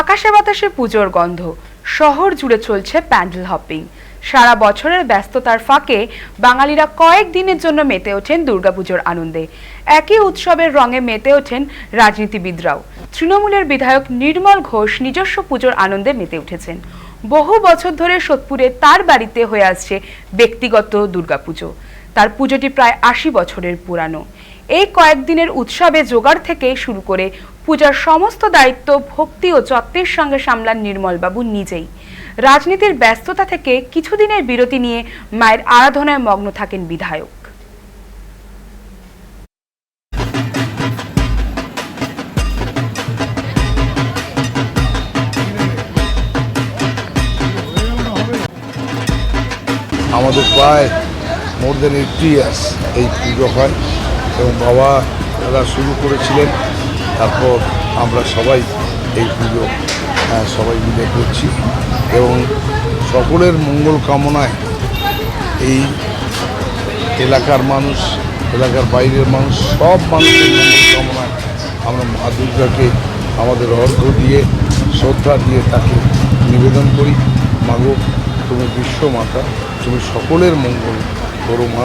আকাশে বাতাসে পুজোর গন্ধ। শহর জুড়ে চলছে প্যান্ডেল হপিং। সারা বছরের ব্যস্ততার ফাঁকে বাঙালিরা কয়েক দিনের জন্য মেতে ওঠেন দুর্গাপুজোর আনন্দে। একই উৎসবের রঙে মেতে ওঠেন রাজনীতিবিদরাও। তৃণমূলের বিধায়ক নির্মল ঘোষ নিজস্ব পুজোর আনন্দে মেতে উঠেছেন। বহু বছর ধরে সোদপুরে তার বাড়িতে হয়ে আসছে ব্যক্তিগত দুর্গাপুজো। তার পুজোটি প্রায় আশি বছরের পুরানো। এই কয়েকদিনের উৎসবে জোগাড় থেকে শুরু করে পূজার সমস্ত দায়িত্ব ভক্তি ও যত্নের সঙ্গে সামলান নির্মলবাবু নিজেই। রাজনীতির ব্যস্ততা থেকে কিছুদিনের বিরতি নিয়ে মায়ের আরাধনায় মগ্ন থাকেন বিধায়ক। আমাদের প্রায় মোর দেন এইটটি ইয়ার্স এই পুজো হয়। এবং বাবা দাদা শুরু করেছিলেন। তারপর আমরা সবাই এই পুজো হ্যাঁ, সবাই মিলে করছি এবং সকলের মঙ্গল কামনায় এই এলাকার মানুষ এলাকার বাইরের মানুষ সব মানুষের মঙ্গল কামনায় আমরা মা দুর্গাকে আমাদের অর্ঘ্য দিয়ে শ্রদ্ধা দিয়ে তাকে নিবেদন করি। মাগো তুমি বিশ্ব মাতা তুমি সকলের মঙ্গল করো মা।